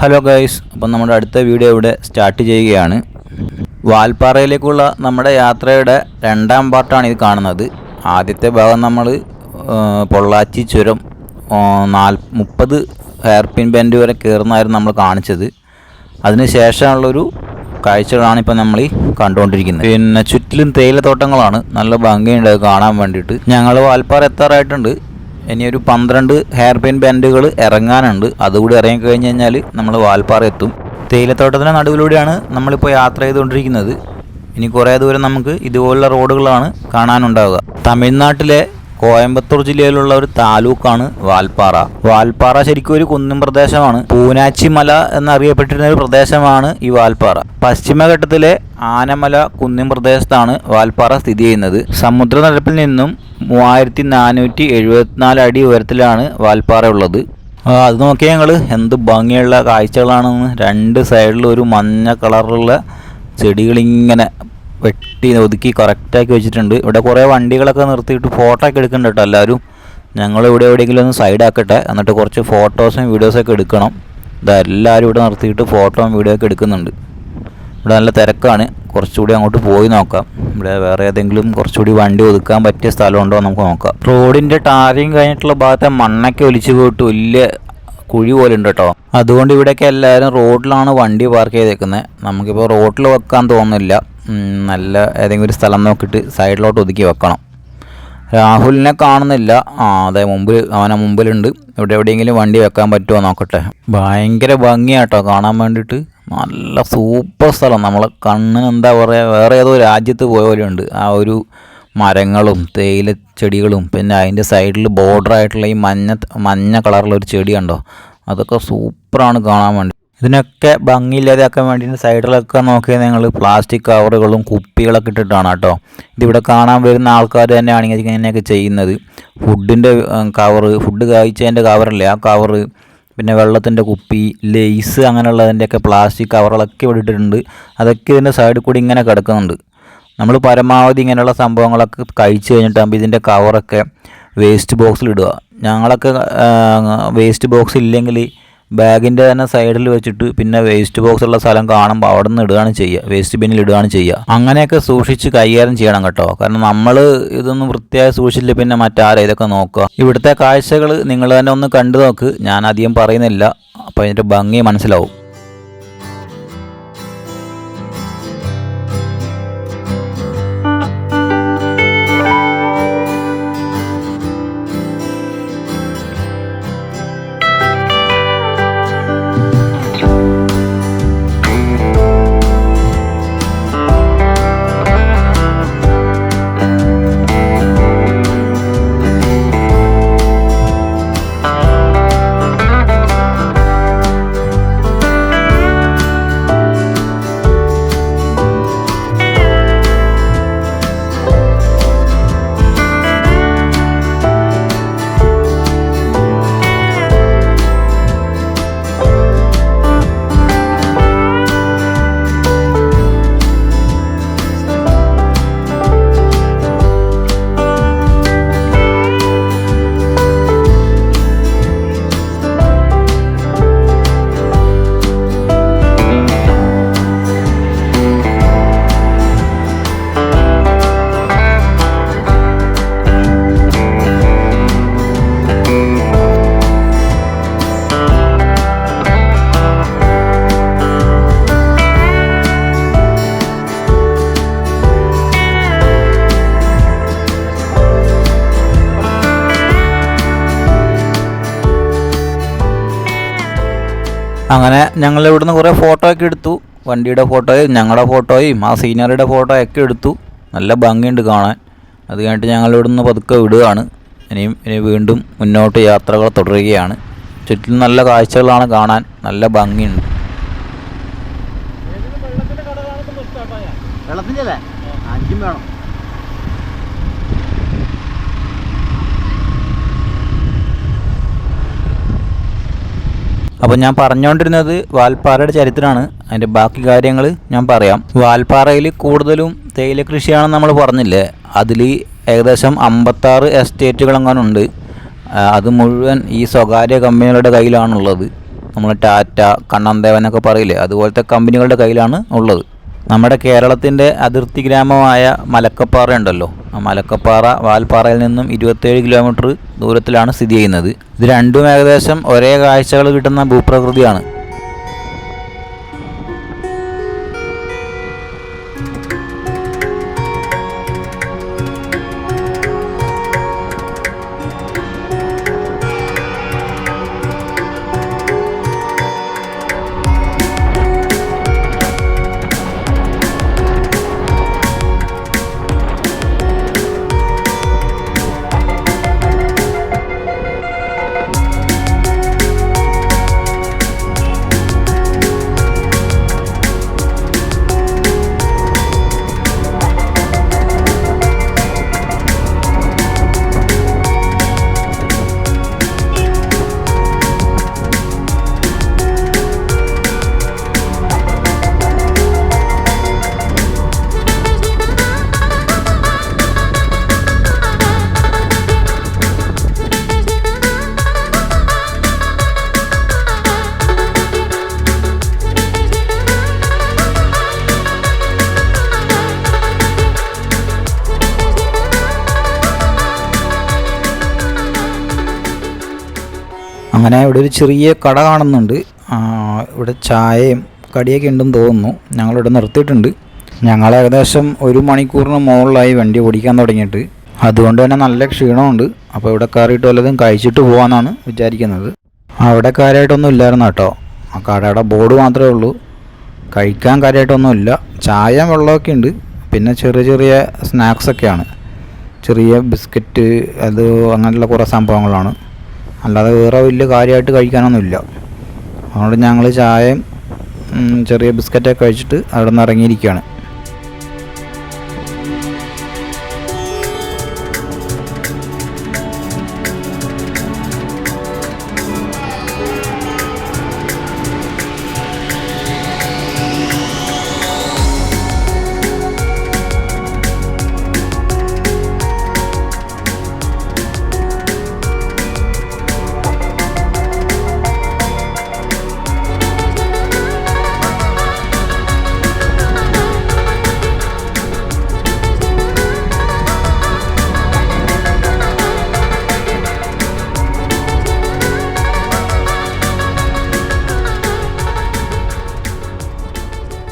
Hello guys അപ്പം നമ്മുടെ അടുത്ത വീഡിയോ ഇവിടെ സ്റ്റാർട്ട് ചെയ്യുകയാണ്. വാൽപ്പാറയിലേക്കുള്ള നമ്മുടെ യാത്രയുടെ രണ്ടാം പാർട്ടാണ് ഇത് കാണുന്നത്. ആദ്യത്തെ ഭാഗം നമ്മൾ പൊള്ളാച്ചി ചുരം നാൽ മുപ്പത് ഹെയർ പിൻ ബെൻഡ് വരെ കയറുന്നതായിരുന്നു നമ്മൾ കാണിച്ചത്. അതിന് ശേഷമുള്ളൊരു കാഴ്ചകളാണ് ഇപ്പോൾ നമ്മൾ ഈ കണ്ടുകൊണ്ടിരിക്കുന്നത്. പിന്നെ ചുറ്റിലും തേയിലത്തോട്ടങ്ങളാണ്. നല്ല ഭംഗിയുണ്ട് കാണാൻ വേണ്ടിയിട്ട്. ഞങ്ങൾ വാൽപ്പാറ എത്താറായിട്ടുണ്ട്. ഇനി ഒരു പന്ത്രണ്ട് ഹെയർ പിൻ ബാൻഡുകൾ ഇറങ്ങാനുണ്ട്. അതുകൂടി ഇറങ്ങി കഴിഞ്ഞ് കഴിഞ്ഞാൽ നമ്മൾ വാൽപ്പാറ എത്തും. തേയിലത്തോട്ടത്തിന്റെ നടുവിലൂടെയാണ് നമ്മളിപ്പോൾ യാത്ര ചെയ്തുകൊണ്ടിരിക്കുന്നത്. ഇനി കുറേ ദൂരം നമുക്ക് ഇതുപോലുള്ള റോഡുകളാണ് കാണാനുണ്ടാവുക. തമിഴ്നാട്ടിലെ കോയമ്പത്തൂർ ജില്ലയിലുള്ള ഒരു താലൂക്കാണ് വാൽപ്പാറ. വാൽപ്പാറ ശരിക്കും ഒരു കുന്നും പ്രദേശമാണ്. പൂനാച്ചി മല എന്നറിയപ്പെട്ടിരുന്ന ഒരു പ്രദേശമാണ് ഈ വാൽപ്പാറ. പശ്ചിമഘട്ടത്തിലെ ആനമല കുന്നിൻ പ്രദേശത്താണ് വാൽപ്പാറ സ്ഥിതി ചെയ്യുന്നത്. സമുദ്രനിരപ്പിൽ നിന്നും മൂവായിരത്തി നാനൂറ്റി എഴുപത്തിനാല് അടി ഉയരത്തിലാണ് വാൽപ്പാറ ഉള്ളത് അത് നോക്കിയാൽ ഞങ്ങൾ എന്ത് ഭംഗിയുള്ള കാഴ്ചകളാണെന്ന്. രണ്ട് സൈഡിലും ഒരു മഞ്ഞ കളറുള്ള ചെടികളിങ്ങനെ വെട്ടി ഒതുക്കി കറക്റ്റാക്കി വെച്ചിട്ടുണ്ട്. ഇവിടെ കുറേ വണ്ടികളൊക്കെ നിർത്തിയിട്ട് ഫോട്ടോ ഒക്കെ എടുക്കുന്നുണ്ട് കേട്ടോ എല്ലാവരും. ഞങ്ങൾ ഇവിടെ എവിടെയെങ്കിലും ഒന്ന് സൈഡ് ആക്കട്ടെ. എന്നിട്ട് കുറച്ച് ഫോട്ടോസും വീഡിയോസൊക്കെ എടുക്കണം. ഇതാ എല്ലാവരും ഇവിടെ നിർത്തിയിട്ട് ഫോട്ടോയും വീഡിയോ ഒക്കെ എടുക്കുന്നുണ്ട്. ഇവിടെ നല്ല തിരക്കാണ്. കുറച്ചുകൂടി അങ്ങോട്ട് പോയി നോക്കാം. ഇവിടെ വേറെ ഏതെങ്കിലും കുറച്ചുകൂടി വണ്ടി ഒതുക്കാൻ പറ്റിയ സ്ഥലമുണ്ടോ നമുക്ക് നോക്കാം. റോഡിന്റെ ടാറിങ് കഴിഞ്ഞിട്ടുള്ള ഭാഗത്തെ മണ്ണൊക്കെ ഒലിച്ചു പോയിട്ട് വലിയ കുഴി പോലെ ഉണ്ട് കേട്ടോ. അതുകൊണ്ട് ഇവിടെയൊക്കെ എല്ലാവരും റോഡിലാണ് വണ്ടി പാർക്ക് ചെയ്തേക്കുന്നത് നമുക്കിപ്പോൾ റോഡിൽ വെക്കാൻ തോന്നുന്നില്ല. നല്ല ഏതെങ്കിലും ഒരു സ്ഥലം നോക്കിയിട്ട് സൈഡിലോട്ട് ഒതുക്കി വെക്കണം. രാഹുലിനെ കാണുന്നില്ല. ആ അതെ മുമ്പിൽ അവനെ മുമ്പിലുണ്ട്. ഇവിടെ എവിടെയെങ്കിലും വണ്ടി വെക്കാൻ പറ്റുമോ നോക്കട്ടെ. ഭയങ്കര ഭംഗിയാട്ടോ കാണാൻ വേണ്ടിയിട്ട്. നല്ല സൂപ്പർ സ്ഥലം. നമ്മളെ കണ്ണിന് എന്താ പറയുക വേറെ ഏതോ രാജ്യത്ത് പോയ പോലെയുണ്ട്. ആ ഒരു മരങ്ങളും തേയില ചെടികളും പിന്നെ അതിന്റെ സൈഡിൽ ബോർഡർ ആയിട്ടുള്ള ഈ മഞ്ഞ മഞ്ഞ കളറുള്ള ഒരു ചെടി കണ്ടോ? അതൊക്കെ സൂപ്പറാണ് കാണാൻ വേണ്ടി. ഇതിനൊക്കെ ഭംഗിയില്ലാതാക്കാൻ വേണ്ടിയിട്ട് സൈഡിലൊക്കെ നോക്കിയാൽ നിങ്ങൾ പ്ലാസ്റ്റിക് കവറുകളും കുപ്പികളൊക്കെ ഇട്ടിട്ടാണ് കേട്ടോ. ഇതിവിടെ കാണാൻ വരുന്ന ആൾക്കാർ തന്നെയാണ് ഇങ്ങനെ ഇങ്ങനെയൊക്കെ ചെയ്യുന്നത്. ഫുഡിന്റെ കവറ് ഫുഡ് കഴിച്ചതിന്റെ കവറല്ലേ? ആ കവറ് പിന്നെ വെള്ളത്തിന്റെ കുപ്പി ലേസ് അങ്ങനെയുള്ളതിന്റെയൊക്കെ പ്ലാസ്റ്റിക് കവറുകളൊക്കെ ഇവിടെ ഇട്ടിട്ടുണ്ട്. അതൊക്കെ ഇതിന്റെ സൈഡിൽ കൂടി ഇങ്ങനെ കിടക്കുന്നുണ്ട്. നമ്മൾ പരമാവധി ഇങ്ങനെയുള്ള സംഭവങ്ങളൊക്കെ കഴിച്ചു കഴിഞ്ഞിട്ടാകുമ്പോൾ ഇതിന്റെ കവറൊക്കെ വേസ്റ്റ് ബോക്സിൽ ഇടുക. ഞങ്ങളൊക്കെ വേസ്റ്റ് ബോക്സ് ഇല്ലെങ്കിൽ ബാഗിന്റെ തന്നെ സൈഡിൽ വെച്ചിട്ട് പിന്നെ വേസ്റ്റ് ബോക്സ് ഉള്ള സ്ഥലം കാണുമ്പോൾ അവിടെ നിന്ന് ഇടുകയാണ് ചെയ്യുക വേസ്റ്റ് ബിന്നിൽ ഇടുകയാണ് ചെയ്യുക അങ്ങനെയൊക്കെ സൂക്ഷിച്ച് കൈകാര്യം ചെയ്യണം കേട്ടോ. കാരണം നമ്മൾ ഇതൊന്നും വൃത്തിയായി സൂക്ഷിച്ചില്ല പിന്നെ മറ്റാരെ ഇതൊക്കെ നോക്കുക. ഇവിടുത്തെ കാഴ്ചകൾ നിങ്ങൾ തന്നെ ഒന്ന് കണ്ടു നോക്ക്. ഞാൻ അധികം പറയുന്നില്ല. അപ്പോൾ അതിന്റെ ഭംഗി മനസ്സിലാവും. അങ്ങനെ ഞങ്ങൾ ഇവിടുന്ന് കുറേ ഫോട്ടോ ഒക്കെ എടുത്തു. വണ്ടിയുടെ ഫോട്ടോയും ഞങ്ങളുടെ ഫോട്ടോയും ആ സീനറിയുടെ ഫോട്ടോ ഒക്കെ എടുത്തു. നല്ല ഭംഗിയുണ്ട് കാണാൻ. അത് കഴിഞ്ഞിട്ട് ഞങ്ങൾ ഇവിടുന്ന് പതുക്കെ വിടുകയാണ്. ഇനിയും ഇനി വീണ്ടും മുന്നോട്ട് യാത്രകൾ തുടരുകയാണ്. ചുറ്റിലും നല്ല കാഴ്ചകളാണ് കാണാൻ. നല്ല ഭംഗിയുണ്ട്. വെള്ളത്തിന്റെ അല്ലേ അഞ്ചും വേണം. അപ്പോൾ ഞാൻ പറഞ്ഞുകൊണ്ടിരുന്നത് വാൽപ്പാറയുടെ ചരിത്രമാണ്. അതിന്റെ ബാക്കി കാര്യങ്ങൾ ഞാൻ പറയാം. വാൽപ്പാറയിൽ കൂടുതലും തേയില കൃഷിയാണെന്ന് നമ്മൾ പറഞ്ഞില്ലേ? അതിൽ ഏകദേശം അമ്പത്താറ് ഉണ്ട് അത് മുഴുവൻ ഈ സ്വകാര്യ കമ്പനികളുടെ കയ്യിലാണുള്ളത്. നമ്മൾ ടാറ്റ കണ്ണന്തേവനൊക്കെ പറയില്ലേ? അതുപോലത്തെ കമ്പനികളുടെ കയ്യിലാണ് ഉള്ളത്. നമ്മുടെ കേരളത്തിന്റെ അതിർത്തി ഗ്രാമമായ മലക്കപ്പാറ ഉണ്ടല്ലോ. ആ മലക്കപ്പാറ വാൽപ്പാറയിൽ നിന്നും ഇരുപത്തേഴ് കിലോമീറ്റർ ദൂരത്തിലാണ് സ്ഥിതി ചെയ്യുന്നത്. ഇത് രണ്ടും ഏകദേശം ഒരേ കാഴ്ചകൾ കിട്ടുന്ന ഭൂപ്രകൃതിയാണ്. അങ്ങനെ ഇവിടെ ഒരു ചെറിയ കട കാണുന്നുണ്ട്. ഇവിടെ ചായയും കടിയൊക്കെ ഉണ്ടെന്ന് തോന്നുന്നു. ഞങ്ങളിവിടെ നിർത്തിയിട്ടുണ്ട്. ഞങ്ങൾ ഏകദേശം ഒരു മണിക്കൂറിന് മുകളിലായി വണ്ടി ഓടിക്കാൻ തുടങ്ങിയിട്ട്. അതുകൊണ്ട് തന്നെ നല്ല ക്ഷീണമുണ്ട്. അപ്പോൾ ഇവിടെ കയറിയിട്ട് വല്ലതും കഴിച്ചിട്ട് പോകാമെന്നാണ് വിചാരിക്കുന്നത്. അവിടെ കാര്യമായിട്ടൊന്നും ഇല്ലായിരുന്നു കേട്ടോ. ആ കടയുടെ ബോർഡ് മാത്രമേ ഉള്ളൂ. കഴിക്കാൻ കാര്യമായിട്ടൊന്നും ഇല്ല. ചായ വെള്ളമൊക്കെ ഉണ്ട്. പിന്നെ ചെറിയ ചെറിയ സ്നാക്സൊക്കെയാണ് ചെറിയ ബിസ്ക്കറ്റ് അത് അങ്ങനെയുള്ള കുറേ സംഭവങ്ങളാണ്. അല്ലാതെ വേറെ വലിയ കാര്യമായിട്ട് കഴിക്കാനൊന്നുമില്ല. അതുകൊണ്ട് ഞങ്ങൾ ചായയും ചെറിയ ബിസ്ക്കറ്റൊക്കെ കഴിച്ചിട്ട് അവിടെ നിന്ന് ഇറങ്ങിയിരിക്കുകയാണ്.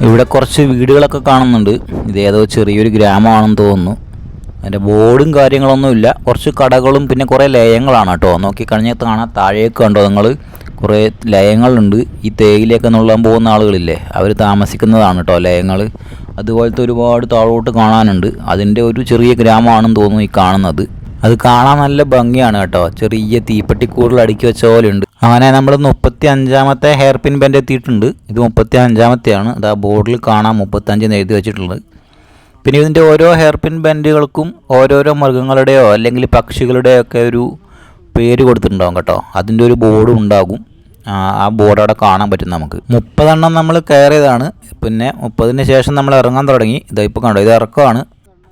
ഇവിടെ കുറച്ച് വീടുകളൊക്കെ കാണുന്നുണ്ട്. ഇത് ചെറിയൊരു ഗ്രാമമാണെന്ന് തോന്നുന്നു. അതിന്റെ ബോർഡും കാര്യങ്ങളൊന്നുമില്ല കുറച്ച് കടകളും പിന്നെ കുറേ ലയങ്ങളാണ് കേട്ടോ. നോക്കി കഴിഞ്ഞാൽ കാണാം. താഴേക്ക് കണ്ടോ നിങ്ങൾ കുറേ ലയങ്ങളുണ്ട്. ഈ തേയിലയൊക്കെ നുള്ളാൻ പോകുന്ന ആളുകളില്ലേ? അവർ താമസിക്കുന്നതാണ് കേട്ടോ ലയങ്ങൾ അതുപോലത്തെ ഒരുപാട് താഴോട്ട് കാണാനുണ്ട്. അതിന്റെ ഒരു ചെറിയ ഗ്രാമമാണെന്ന് തോന്നുന്നു ഈ കാണുന്നത്. അത് കാണാൻ നല്ല ഭംഗിയാണ് കേട്ടോ. ചെറിയ തീപ്പെട്ടിക്കൂടിൽ അടുക്കി വെച്ച പോലെ ഉണ്ട് അങ്ങനെ നമ്മൾ മുപ്പത്തി അഞ്ചാമത്തെ ഹെയർ പിൻ ബെൻഡ് എത്തിയിട്ടുണ്ട്. ഇത് മുപ്പത്തി അഞ്ചാമത്തെയാണ് അത് ആ ബോർഡിൽ കാണാം മുപ്പത്തഞ്ചെന്ന് എഴുതി വെച്ചിട്ടുള്ളത്. പിന്നെ ഇതിന്റെ ഓരോ ഹെയർ പിൻ ബെൻഡുകൾക്കും ഓരോരോ മൃഗങ്ങളുടെയോ അല്ലെങ്കിൽ പക്ഷികളുടെയോ ഒക്കെ ഒരു പേര് കൊടുത്തിട്ടുണ്ടാകും കേട്ടോ. അതിന്റെ ഒരു ബോർഡും ഉണ്ടാകും. ആ, ബോർഡ് അവിടെ കാണാൻ പറ്റും നമുക്ക്. മുപ്പതെണ്ണം നമ്മൾ കയറിയതാണ്. പിന്നെ മുപ്പതിന് ശേഷം നമ്മൾ ഇറങ്ങാൻ തുടങ്ങി. ഇതാ ഇപ്പോൾ കണ്ടോ ഇത് ഇറക്കമാണ്.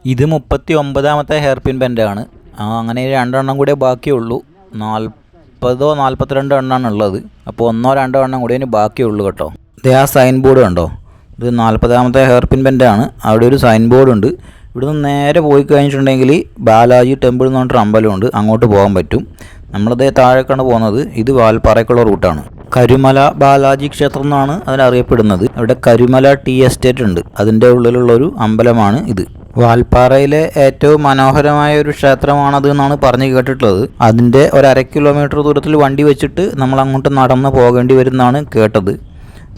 ഇത് മുപ്പത്തി ഒമ്പതാമത്തെ ഹെയർ പിൻ ബെൻഡാണ് അങ്ങനെ രണ്ടെണ്ണം കൂടെ ബാക്കിയുള്ളൂ. നാൽപ്പതോ നാൽപ്പത്തിരണ്ടോ എണ്ണമാണ് ഉള്ളത്. അപ്പോൾ ഒന്നോ രണ്ടോ എണ്ണം കൂടി ഇനി ബാക്കിയുള്ളൂ കേട്ടോ. ഇത് ആ സൈൻ ബോർഡ് കണ്ടോ? ഇത് നാൽപ്പതാമത്തെ ഹെയർ പിൻ ബെൻഡാണ് അവിടെ ഒരു സൈൻ ബോർഡ് ഉണ്ട്. ഇവിടുന്ന് നേരെ പോയി കഴിഞ്ഞിട്ടുണ്ടെങ്കിൽ ബാലാജി ടെമ്പിൾ എന്ന് പറഞ്ഞിട്ട് അമ്പലമുണ്ട് അങ്ങോട്ട് പോകാൻ പറ്റും. നമ്മളിതേ താഴേക്കാണ് പോകുന്നത്. ഇത് വാൽപ്പാറയ്ക്കുള്ള റൂട്ടാണ് കരുമല ബാലാജി ക്ഷേത്രം എന്നാണ് അതിനറിയപ്പെടുന്നത്. അവിടെ കരുമല ടീ എസ്റ്റേറ്റ് ഉണ്ട്. അതിന്റെ ഉള്ളിലുള്ളൊരു അമ്പലമാണ് ഇത്. വാൽപ്പാറയിലെ ഏറ്റവും മനോഹരമായ ഒരു ക്ഷേത്രമാണത് എന്നാണ് പറഞ്ഞു കേട്ടിട്ടുള്ളത്. അതിന്റെ ഒരു അര കിലോമീറ്റർ ദൂരത്തിൽ വണ്ടി വെച്ചിട്ട് നമ്മൾ അങ്ങോട്ട് നടന്ന് പോകേണ്ടി വരുമെന്നാണ് കേട്ടത്.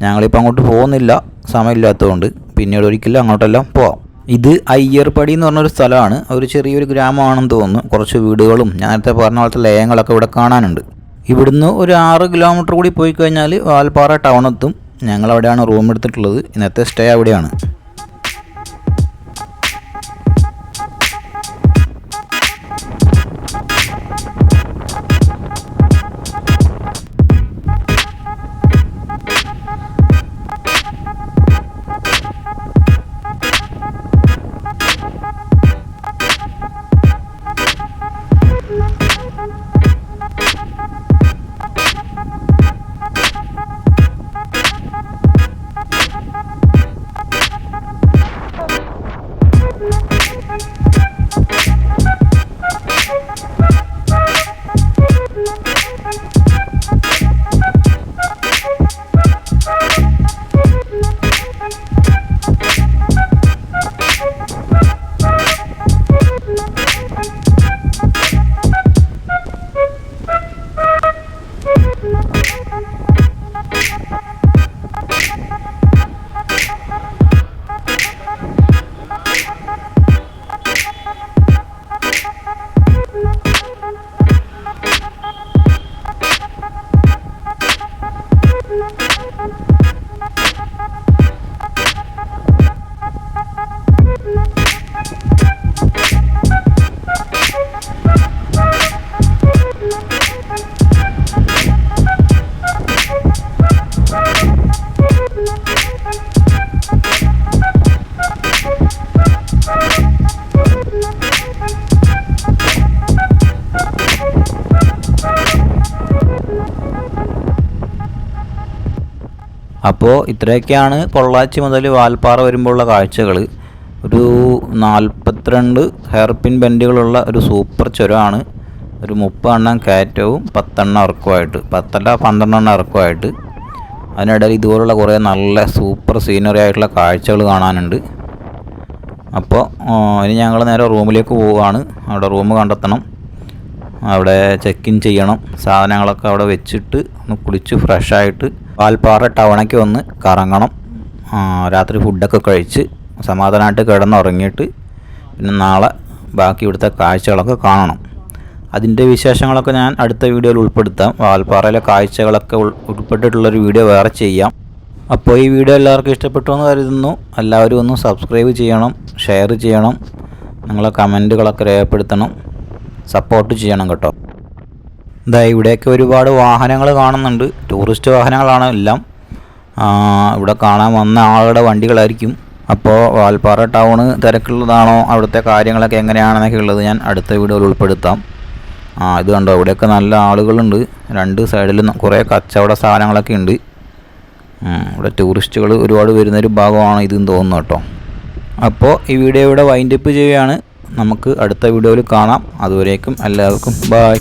ഞങ്ങളിപ്പോൾ അങ്ങോട്ട് പോകുന്നില്ല. സമയമില്ലാത്തതുകൊണ്ട് പിന്നീട് ഒരിക്കലും അങ്ങോട്ടെല്ലാം പോവാം. ഇത് അയ്യർപടി എന്ന് പറഞ്ഞൊരു സ്ഥലമാണ്. ഒരു ചെറിയൊരു ഗ്രാമമാണെന്ന് തോന്നുന്നു. കുറച്ച് വീടുകളും നേരത്തെ പറഞ്ഞ പോലത്തെ ലയങ്ങളൊക്കെ ഇവിടെ കാണാനുണ്ട്. ഇവിടുന്ന് ഒരു ആറ് കിലോമീറ്റർ കൂടി പോയി കഴിഞ്ഞാൽ വാൽപ്പാറ ടൗൺ എത്തും. ഞങ്ങൾ അവിടെയാണ് റൂം എടുത്തിട്ടുള്ളത്. ഇന്നത്തെ സ്റ്റേ അവിടെയാണ്. അപ്പോൾ ഇത്രയൊക്കെയാണ് പൊള്ളാച്ചി മുതൽ വാൽപ്പാറ വരുമ്പോഴുള്ള കാഴ്ചകൾ ഒരു നാൽപ്പത്തിരണ്ട് ഹെയർപിൻ ബെൻഡുകളുള്ള ഒരു സൂപ്പർ ചുരമാണ്. ഒരു മുപ്പതെണ്ണം കയറ്റവും പത്തെണ്ണം ഇറക്കുമായിട്ട് പത്തല്ല പന്ത്രണ്ടെണ്ണം ഇറക്കുമായിട്ട് അതിനിടയിൽ ഇതുപോലുള്ള കുറേ നല്ല സൂപ്പർ സീനറി ആയിട്ടുള്ള കാഴ്ചകൾ കാണാനുണ്ട്. അപ്പോൾ ഇനി ഞങ്ങൾ നേരെ റൂമിലേക്ക് പോവുകയാണ്. അവിടെ റൂം കണ്ടെത്തണം. അവിടെ ചെക്ക് ഇൻ ചെയ്യണം. സാധനങ്ങളൊക്കെ അവിടെ വെച്ചിട്ട് ഒന്ന് കുളിച്ച് ഫ്രഷായിട്ട് പാൽപ്പാറ ടൗണയ്ക്ക് വന്ന് കറങ്ങണം. രാത്രി ഫുഡൊക്കെ കഴിച്ച് സമാധാനമായിട്ട് കിടന്നുറങ്ങിയിട്ട് പിന്നെ നാളെ ബാക്കി ഇവിടുത്തെ കാഴ്ചകളൊക്കെ കാണണം. അതിന്റെ വിശേഷങ്ങളൊക്കെ ഞാൻ അടുത്ത വീഡിയോയിൽ ഉൾപ്പെടുത്താം. വാൽപ്പാറയിലെ കാഴ്ചകളൊക്കെ ഉൾ ഉൾപ്പെട്ടിട്ടുള്ളൊരു വീഡിയോ വേറെ ചെയ്യാം. അപ്പോൾ ഈ വീഡിയോ എല്ലാവർക്കും ഇഷ്ടപ്പെട്ടു എന്ന് കരുതുന്നു. എല്ലാവരും ഒന്ന് സബ്സ്ക്രൈബ് ചെയ്യണം ഷെയർ ചെയ്യണം നിങ്ങളെ കമന്റുകളൊക്കെ രേഖപ്പെടുത്തണം സപ്പോർട്ട് ചെയ്യണം കേട്ടോ. ഇതാ ഇവിടെയൊക്കെ ഒരുപാട് വാഹനങ്ങൾ കാണുന്നുണ്ട്. ടൂറിസ്റ്റ് വാഹനങ്ങളാണ് എല്ലാം. ഇവിടെ കാണാൻ വന്ന ആളുടെ വണ്ടികളായിരിക്കും. അപ്പോൾ വാൽപ്പാറ ടൗണ് തിരക്കുള്ളതാണോ? അവിടുത്തെ കാര്യങ്ങളൊക്കെ എങ്ങനെയാണെന്നൊക്കെ ഉള്ളത് ഞാൻ അടുത്ത വീഡിയോയിൽ ഉൾപ്പെടുത്താം. ആ ഇത് കണ്ടോ? ഇവിടെയൊക്കെ നല്ല ആളുകളുണ്ട്. രണ്ട് സൈഡിലും കുറേ കച്ചവട സാധനങ്ങളൊക്കെ ഉണ്ട്. ഇവിടെ ടൂറിസ്റ്റുകൾ ഒരുപാട് വരുന്നൊരു ഭാഗമാണ് ഇതെന്ന് തോന്നുന്നു കേട്ടോ. അപ്പോൾ ഈ വീഡിയോ ഇവിടെ വൈൻഡപ്പ് ചെയ്യുകയാണ്. നമുക്ക് അടുത്ത വീഡിയോയിൽ കാണാം. അതുവരേക്കും എല്ലാവർക്കും ബായ്.